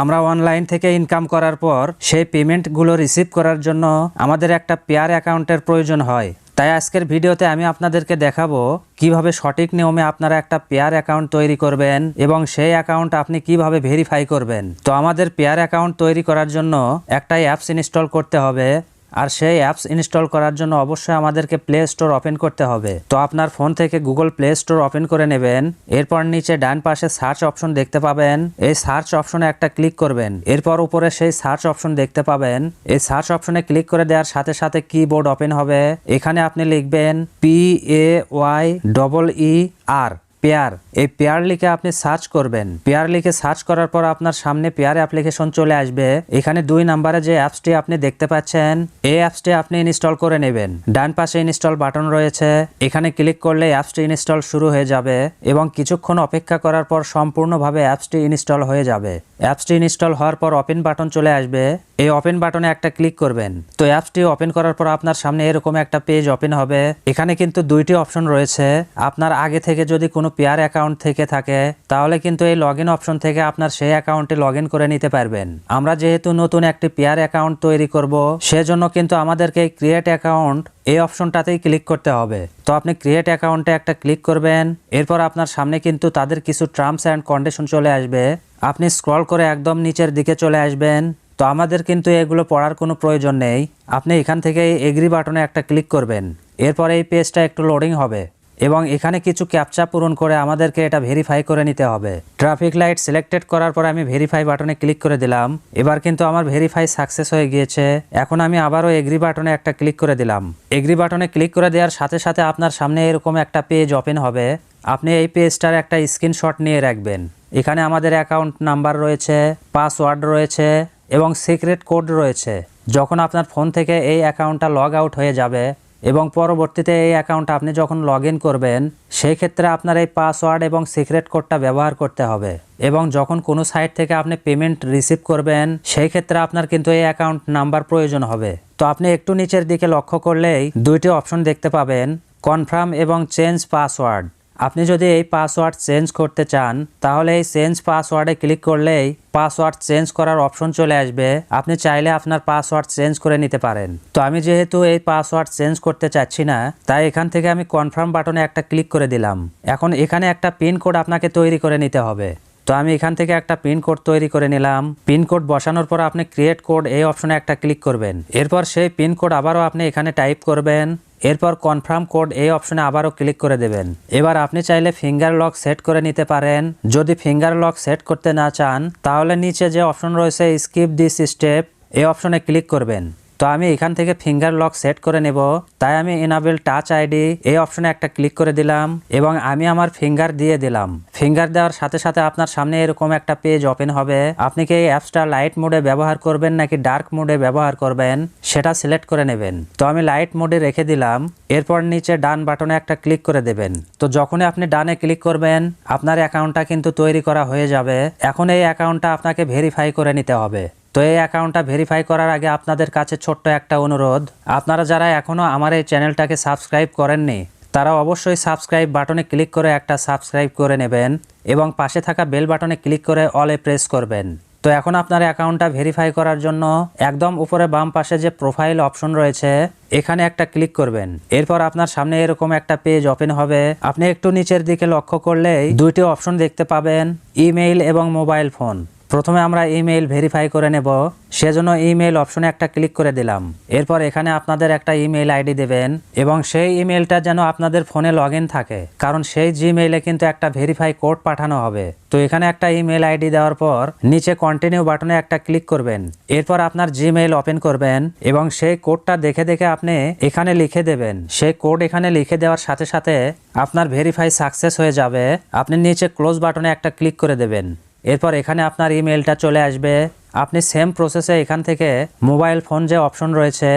আমরা অনলাইন থেকে ইনকাম করার পর সেই পেমেন্টগুলো রিসিভ করার জন্য আমাদের একটা পেয়ার অ্যাকাউন্টের প্রয়োজন হয়। তাই আজকের ভিডিওতে আমি আপনাদেরকে দেখাবো কীভাবে সঠিক নিয়মে আপনারা একটা পেয়ার অ্যাকাউন্ট তৈরি করবেন এবং সেই অ্যাকাউন্ট আপনি কীভাবে ভেরিফাই করবেন। তো আমাদের পেয়ার অ্যাকাউন্ট তৈরি করার জন্য একটা অ্যাপস ইনস্টল করতে হবে। আর সেই অ্যাপস ইনস্টল করার জন্য অবশ্যই আমাদেরকে প্লে স্টোর ওপেন করতে হবে। তো আপনার ফোন থেকে গুগল প্লে স্টোর ওপেন করে নেবেন। এরপর নিচে ডান পাশে সার্চ অপশন দেখতে পাবেন। এই সার্চ অপশনে একটা ক্লিক করবেন। এরপর উপরে সেই সার্চ অপশন দেখতে পাবেন। এই সার্চ অপশনে ক্লিক করে দেওয়ার সাথে সাথে কিবোর্ড ওপেন হবে। এখানে আপনি লিখবেন P A Y double E R Payeer. এই পেয়ার লিখে আপনি সার্চ করবেন। পেয়ার লিখে সার্চ করার পর আপনার সামনে পেয়ার অ্যাপ্লিকেশন চলে আসবে। এখানে দুই নাম্বারে যে অ্যাপসটি আপনি দেখতে পাচ্ছেন, এই অ্যাপসটি আপনি ইনস্টল করে নেবেন। ডান পাশে ইনস্টল বাটন রয়েছে। এখানে ক্লিক করলে অ্যাপসটি ইনস্টল শুরু হয়ে যাবে এবং কিছুক্ষণ অপেক্ষা করার পর সম্পূর্ণভাবে অ্যাপসটি ইনস্টল হয়ে যাবে। অ্যাপসটি ইনস্টল হওয়ার পর ওপেন বাটন চলে আসবে। এই ওপেন বাটনে একটা ক্লিক করবেন। তো অ্যাপসটি ওপেন করার পর আপনার সামনে এরকম একটা পেজ ওপেন হবে। এখানে কিন্তু দুইটি অপশন রয়েছে। আপনার আগে থেকে যদি কোনো পেয়ার অ্যাকাউন্ট থেকে থাকে, তাহলে কিন্তু এই লগ অপশন থেকে আপনার সেই অ্যাকাউন্টে লগ করে নিতে পারবেন। আমরা যেহেতু নতুন একটি পেয়ার অ্যাকাউন্ট তৈরি করব, সেজন্য কিন্তু আমাদেরকে ক্রিয়েট অ্যাকাউন্ট এই অপশনটাতেই ক্লিক করতে হবে। তো আপনি ক্রিয়েট অ্যাকাউন্টে একটা ক্লিক করবেন, এরপর আপনার সামনে কিন্তু তাদের কিছু টার্মস অ্যান্ড কন্ডিশন চলে আসবে। আপনি স্ক্রল করে একদম নিচের দিকে চলে আসবেন, তো আমাদের কিন্তু এগুলো পড়ার কোনো প্রয়োজন নেই। আপনি এখান থেকে এগ্রি বাটনে একটা ক্লিক করবেন, এরপর এই পেজটা একটু লোডিং হবে। এবং এখানে কিছু ক্যাপচা পূরণ করে আমাদেরকে এটা ভেরিফাই করে নিতে হবে। ট্রাফিক লাইট সিলেক্টেড করার পর আমি ভেরিফাই বাটনে ক্লিক করে দিলাম। এবার কিন্তু আমার ভেরিফাই সাকসেস হয়ে গিয়েছে। এখন আমি আবারও এগ্রি বাটনে একটা ক্লিক করে দিলাম। এগ্রি বাটনে ক্লিক করে দেওয়ার সাথে সাথে আপনার সামনে এরকম একটা পেজ ওপেন হবে। আপনি এই পেজটার একটা স্ক্রিনশট নিয়ে রাখবেন। এখানে আমাদের অ্যাকাউন্ট নাম্বার রয়েছে পাসওয়ার্ড রয়েছে এবং সিক্রেট কোড রয়েছে। যখন আপনার ফোন থেকে এই অ্যাকাউন্টটা লগ আউট হয়ে যাবে এবং পরবর্তীতে এই অ্যাকাউন্ট আপনি যখন লগ করবেন, সেই ক্ষেত্রে আপনার এই পাসওয়ার্ড এবং সিক্রেট কোডটা ব্যবহার করতে হবে। এবং যখন কোনো সাইট থেকে আপনি পেমেন্ট রিসিভ করবেন, সেই ক্ষেত্রে আপনার কিন্তু এই অ্যাকাউন্ট নাম্বার প্রয়োজন হবে। তো আপনি একটু নিচের দিকে লক্ষ্য করলেই দুইটি অপশন দেখতে পাবেন কনফার্ম এবং চেঞ্জ পাসওয়ার্ড আপনি যদি এই পাসওয়ার্ড চেঞ্জ করতে চান, তাহলে এই চেঞ্জ পাসওয়ার্ডে ক্লিক করলেই পাসওয়ার্ড চেঞ্জ করার অপশন চলে আসবে। আপনি চাইলে আপনার পাসওয়ার্ড চেঞ্জ করে নিতে পারেন। তো আমি যেহেতু এই পাসওয়ার্ড চেঞ্জ করতে চাচ্ছি না, তাই এখান থেকে আমি কনফার্ম বাটনে একটা ক্লিক করে দিলাম। এখন এখানে একটা পিন কোড আপনাকে তৈরি করে নিতে হবে। তো আমি এখান থেকে একটা পিন কোড তৈরি করে নিলাম। পিন কোড বসানোর পর আপনি ক্রিয়েট কোড এই অপশনে একটা ক্লিক করবেন। এরপর সেই পিন কোড আবারও আপনি এখানে টাইপ করবেন। এরপর কনফার্ম কোড এই অপশনে আবারও ক্লিক করে দেবেন। এবার আপনি চাইলে ফিঙ্গার লক সেট করে নিতে পারেন। যদি ফিঙ্গার লক সেট করতে না চান, তাহলে নিচে যে অপশন রয়েছে স্কিপ দিস স্টেপ এই অপশনে ক্লিক করবেন। তো আমি এখান থেকে ফিঙ্গার লক সেট করে নেব। তাই আমি এনাবেল টাচ আইডি এই অপশনে একটা ক্লিক করে দিলাম এবং আমি আমার ফিঙ্গার দিয়ে দিলাম। ফিঙ্গার দেওয়ার সাথে সাথে আপনার সামনে এরকম একটা পেজ ওপেন হবে। আপনি কি এই অ্যাপসটা লাইট মোডে ব্যবহার করবেন নাকি ডার্ক মোডে ব্যবহার করবেন, সেটা সিলেক্ট করে নেবেন। তো আমি লাইট মোডে রেখে দিলাম। এরপর নিচে ডান বাটনে একটা ক্লিক করে দেবেন। তো যখনই আপনি ডানে ক্লিক করবেন, আপনার অ্যাকাউন্টটা কিন্তু তৈরি করা হয়ে যাবে। এখন এই অ্যাকাউন্টটা আপনাকে ভেরিফাই করে নিতে হবে। তো এই অ্যাকাউন্টটা ভেরিফাই করার আগে আপনাদের কাছে ছোট্ট একটা অনুরোধ। আপনারা যারা এখনও আমার এই চ্যানেলটাকে সাবস্ক্রাইব করেননি, তারা অবশ্যই সাবস্ক্রাইব বাটনে ক্লিক করে একটা সাবস্ক্রাইব করে নেবেন এবং পাশে থাকা বেল বাটনে ক্লিক করে অলে প্রেস করবেন। তো এখন আপনার অ্যাকাউন্টটা ভেরিফাই করার জন্য একদম উপরে বাম পাশে যে প্রোফাইল অপশন রয়েছে, এখানে একটা ক্লিক করবেন। এরপর আপনার সামনে এরকম একটা পেজ ওপেন হবে। আপনি একটু নিচের দিকে লক্ষ্য করলেই দুইটি অপশন দেখতে পাবেন ইমেইল এবং মোবাইল ফোন প্রথমে আমরা ইমেইল ভেরিফাই করে নেব। সেজন্য ইমেইল অপশনে একটা ক্লিক করে দিলাম। এরপর এখানে আপনাদের একটা ইমেইল আইডি দেবেন এবং সেই ইমেইলটা যেন আপনাদের ফোনে লগ থাকে, কারণ সেই জিমেইলে কিন্তু একটা ভেরিফাই কোড পাঠানো হবে। তো এখানে একটা ইমেইল আইডি দেওয়ার পর নিচে কন্টিনিউ বাটনে একটা ক্লিক করবেন। এরপর আপনার জিমেইল ওপেন করবেন এবং সেই কোডটা দেখে দেখে আপনি এখানে লিখে দেবেন। সেই কোড এখানে লিখে দেওয়ার সাথে সাথে আপনার ভেরিফাই সাকসেস হয়ে যাবে। আপনি নিচে ক্লোজ বাটনে একটা ক্লিক করে দেবেন। এরপর এখানে আপনার ইমেলটা চলে আসবে। আপনি সেম প্রসেসে এখান থেকে মোবাইল ফোন যে অপশন রয়েছে,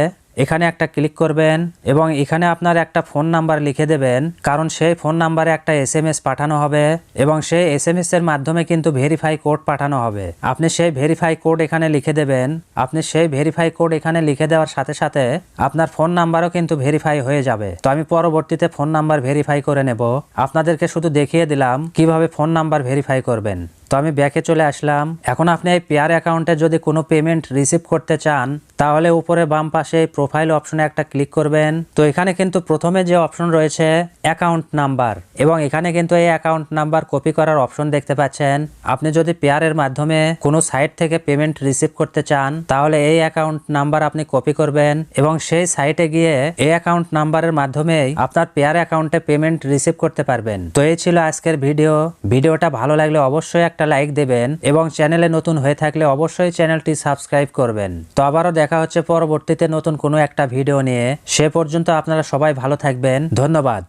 এখানে একটা ক্লিক করবেন এবং এখানে আপনার একটা ফোন নাম্বার লিখে দেবেন, কারণ সেই ফোন নাম্বারে একটা এস এম পাঠানো হবে এবং সেই এস এম এর মাধ্যমে কিন্তু ভেরিফাই কোড পাঠানো হবে। আপনি সেই ভেরিফাই কোড এখানে লিখে দেবেন। আপনি সেই ভেরিফাই কোড এখানে লিখে দেওয়ার সাথে সাথে আপনার ফোন নাম্বারও কিন্তু ভেরিফাই হয়ে যাবে। তো আমি পরবর্তীতে ফোন নাম্বার ভেরিফাই করে নেব। আপনাদেরকে শুধু দেখিয়ে দিলাম কীভাবে ফোন নাম্বার ভেরিফাই করবেন। আমি ব্যাকে চলে আসলাম। এখন আপনি এই পেয়ার অ্যাকাউন্টে যদি কোনো পেমেন্ট রিসিভ করতে চান, তাহলে উপরে বাম পাশে প্রোফাইল অপশনে একটা ক্লিক করবেন। তো এখানে কিন্তু প্রথমে যে অপশন রয়েছে, অ্যাকাউন্ট নাম্বার। এবং এখানে কিন্তু এই অ্যাকাউন্ট নাম্বার কপি করার অপশন দেখতে পাচ্ছেন। আপনি যদি পেয়ারের মাধ্যমে কোনো সাইট থেকে পেমেন্ট রিসিভ করতে চান, তাহলে এই অ্যাকাউন্ট নাম্বার আপনি কপি করবেন। এবং সেই সাইটে গিয়ে এই অ্যাকাউন্ট নাম্বারের মাধ্যমেই আপনার পেয়ার অ্যাকাউন্টে পেমেন্ট রিসিভ করতে পারবেন। তো এই ছিল আজকের ভিডিও। ভিডিওটা ভালো লাগলে অবশ্যই একটা লাইক দেবেন এবং চ্যানেলে নতুন হয়ে থাকলে অবশ্যই চ্যানেলটি সাবস্ক্রাইব করবেন। তো আবারও দেখা হচ্ছে পরবর্তীতে নতুন কোনো একটা ভিডিও নিয়ে। সে পর্যন্ত আপনারা সবাই ভালো থাকবেন। ধন্যবাদ।